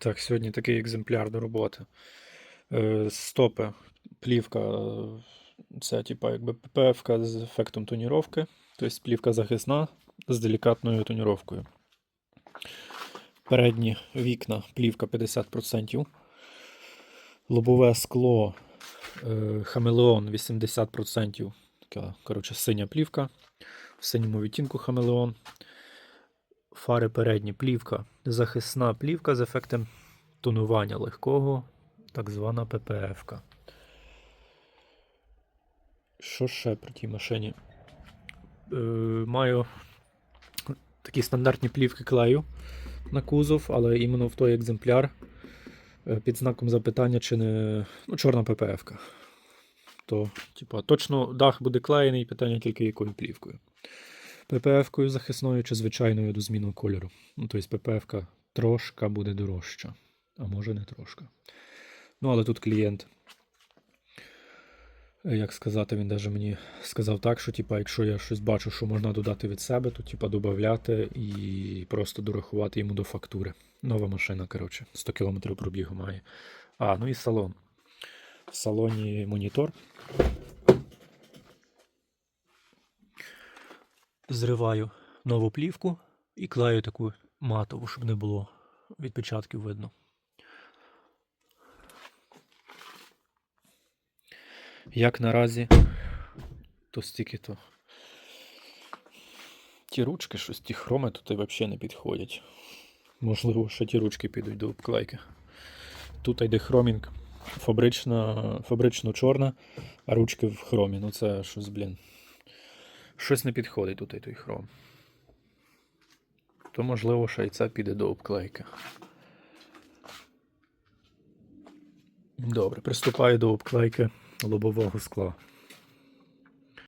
Так, сьогодні такий екземпляр до роботи. Е, Стопи, плівка, е, це типа якби ППФ з ефектом тоніровки, тобто плівка захисна з делікатною тоніровкою. Передні вікна, плівка 50%. Лобове скло, е, хамелеон 80%. Така, коротше, синя плівка. В синьому відтінку хамелеон. Фари передні, плівка, захисна плівка з ефектом тонування легкого, так звана ППФ-ка. Що ще при тій машині? Е, маю такі стандартні плівки клею на кузов, але іменно в той екземпляр е, під знаком запитання, чи не ну, чорна ППФ-ка. То, типа, точно дах буде клеєний, питання тільки якою плівкою. ППФ-кою захисною чи звичайною до зміну кольору. Ну, тобто ППФ-ка трошка буде дорожча, а може не трошка. Ну, але тут клієнт, е, як сказати, він даже мені сказав так, що типа, якщо я щось бачу, що можна додати від себе, то типа додати і просто дорахувати йому до фактури. Нова машина, коротше, 100 км пробігу має. А, ну і салон. В салоні монітор. Зриваю нову плівку і клею таку матову, щоб не було відпечатків видно. Як наразі, то стільки то. Ті ручки, щось ті хроми тут і взагалі не підходять. Можливо, ще ті ручки підуть до обклейки. Тут йде хромінг фабрично чорна, а ручки в хромі. Ну це щось, блін. Щось не підходить і той хром. То, можливо, шайця піде до обклейки. Добре, приступаю до обклейки лобового скла.